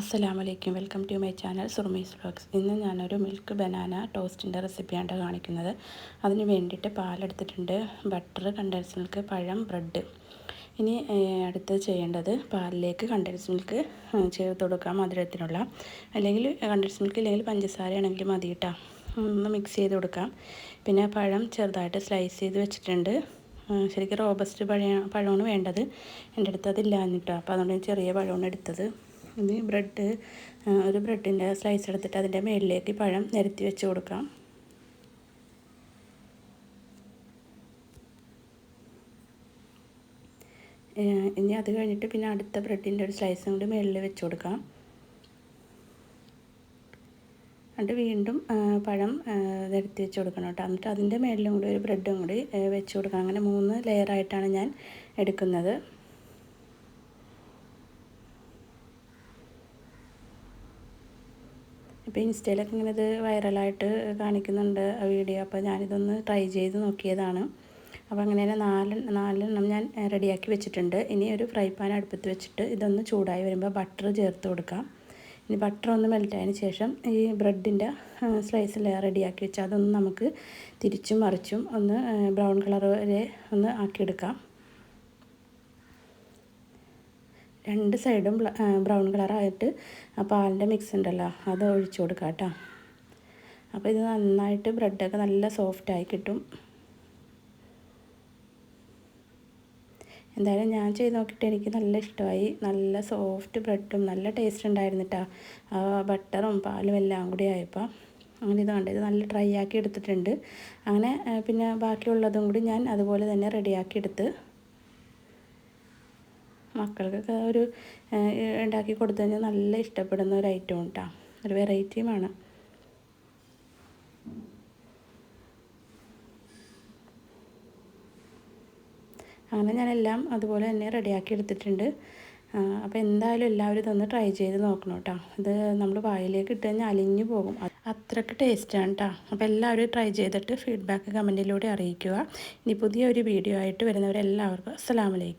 അസ്സലാമലൈക്കും. Welcome to my channel Surmi's blogs ഇന്ന് ഞാനൊരു മിൽക്ക് ബനാന ടോസ്റ്റിന്റെ റെസിപ്പിയാണ് കാണിക്കുന്നത്. അതിന് വേണ്ടിയിട്ട് പാലെടുത്തിട്ടുണ്ട് ബട്ടർ കണ്ടൻസ് മിൽക്ക് പഴം ബ്രെഡ്. ഇനി അടുത്ത് ചെയ്യേണ്ടത് പാലിലേക്ക് കണ്ടൻസ് മിൽക്ക് ചേർത്ത് കൊടുക്കാം മധുരത്തിനുള്ള. അല്ലെങ്കിൽ കണ്ടൻസ് മിൽക്ക് ഇല്ലെങ്കിൽ പഞ്ചസാര ആണെങ്കിൽ മതി ഒന്ന് മിക്സ് ചെയ്ത് കൊടുക്കാം. പിന്നെ പഴം ചെറുതായിട്ട് സ്ലൈസ് ചെയ്ത് വെച്ചിട്ടുണ്ട്. ശരിക്കും റോബസ്റ്റ് പഴ പഴമാണ് വേണ്ടത്. എന്റെ അടുത്ത് അതില്ല എന്നിട്ടോ അപ്പോൾ അതുകൊണ്ട് ചെറിയ പഴമാണ് എടുത്തത്. ഇനി ബ്രെഡ് ഒരു ബ്രെഡിന്റെ സ്ലൈസ് എടുത്തിട്ട് അതിന്റെ മുകളിലേക്ക് പഴം നിരത്തി വെച്ച് കൊടുക്കാം. ഇനി അത് കഴിഞ്ഞിട്ട് പിന്നെ അടുത്ത ബ്രെഡിന്റെ ഒരു സ്ലൈസും കൂടി മുകളിൽ വെച്ച് കൊടുക്കാം. എന്നിട്ട് വീണ്ടും പഴം നിരത്തി വെച്ച് കൊടുക്കണം കേട്ടോ. എന്നിട്ട് അതിന്റെ മുകളിലും കൂടി ഒരു ബ്രെഡും കൂടി വെച്ച് കൊടുക്കാം അങ്ങനെ മൂന്ന് ലെയറായിട്ടാണ് ഞാൻ എടുക്കുന്നത്. ഇപ്പോൾ ഇൻസ്റ്റയിലൊക്കെ ഇങ്ങനെ ഇത് വൈറലായിട്ട് കാണിക്കുന്നുണ്ട് വീഡിയോ. അപ്പോൾ ഞാനിതൊന്ന് ട്രൈ ചെയ്ത് നോക്കിയതാണ്. അപ്പോൾ അങ്ങനെ തന്നെ നാല് നാലെണ്ണം ഞാൻ റെഡിയാക്കി വെച്ചിട്ടുണ്ട്. ഇനി ഒരു ഫ്രൈ പാൻ അടുപ്പത്ത് വെച്ചിട്ട് ഇതൊന്ന് ചൂടായി വരുമ്പോൾ ബട്ടർ ചേർത്ത് കൊടുക്കാം. ഇനി ബട്ടർ ഒന്ന് മെൽറ്റായതിന് ശേഷം ഈ ബ്രെഡിന്റെ സ്ലൈസ് റെഡിയാക്കി വെച്ചാൽ അതൊന്ന് നമുക്ക് തിരിച്ചും മറിച്ചും ഒന്ന് ബ്രൗൺ കളർ വരെ ഒന്ന് ആക്കിയെടുക്കാം. രണ്ട് സൈഡും ബ്രൗൺ കളറായിട്ട് ആ പാലിന്റെ മിക്സ് ഉണ്ടല്ലോ അത് ഒഴിച്ചു കൊടുക്കുക കേട്ടോ. അപ്പോൾ ഇത് നന്നായിട്ട് ബ്രെഡൊക്കെ നല്ല സോഫ്റ്റായി കിട്ടും. എന്തായാലും ഞാൻ ചെയ്ത് നോക്കിയിട്ട് എനിക്ക് നല്ല ഇഷ്ടമായി. നല്ല സോഫ്റ്റ് ബ്രെഡും നല്ല ടേസ്റ്റ് ഉണ്ടായിരുന്നു കേട്ടോ ബട്ടറും പാലും എല്ലാം കൂടി ആയപ്പോൾ അങ്ങനെ ഇത് കണ്ടത് നല്ല ഡ്രൈ ആക്കി എടുത്തിട്ടുണ്ട്. അങ്ങനെ പിന്നെ ബാക്കിയുള്ളതും കൂടി ഞാൻ അതുപോലെ തന്നെ റെഡിയാക്കി എടുത്ത് മക്കൾക്കൊക്കെ ഒരു ഉണ്ടാക്കി കൊടുത്തു കഴിഞ്ഞാൽ നല്ല ഇഷ്ടപ്പെടുന്ന ഒരു ഐറ്റം കേട്ടോ ഒരു വെറൈറ്റിയുമാണ് അങ്ങനെ ഞാനെല്ലാം അതുപോലെ തന്നെ റെഡിയാക്കി എടുത്തിട്ടുണ്ട്. അപ്പോൾ എന്തായാലും എല്ലാവരും ഇതൊന്ന് ട്രൈ ചെയ്ത് നോക്കണം കേട്ടോ ഇത് നമ്മൾ വായിലേക്ക് ഇട്ട് കഴിഞ്ഞാൽ അലിഞ്ഞു പോകും. അത്രയ്ക്ക് ടേസ്റ്റാണ് കേട്ടോ അപ്പോൾ എല്ലാവരും ട്രൈ ചെയ്തിട്ട് ഫീഡ്ബാക്ക് കമന്റിലൂടെ അറിയിക്കുക. ഇനി പുതിയൊരു വീഡിയോ ആയിട്ട് വരുന്നവരെല്ലാവർക്കും അസ്സാം വലൈക്കും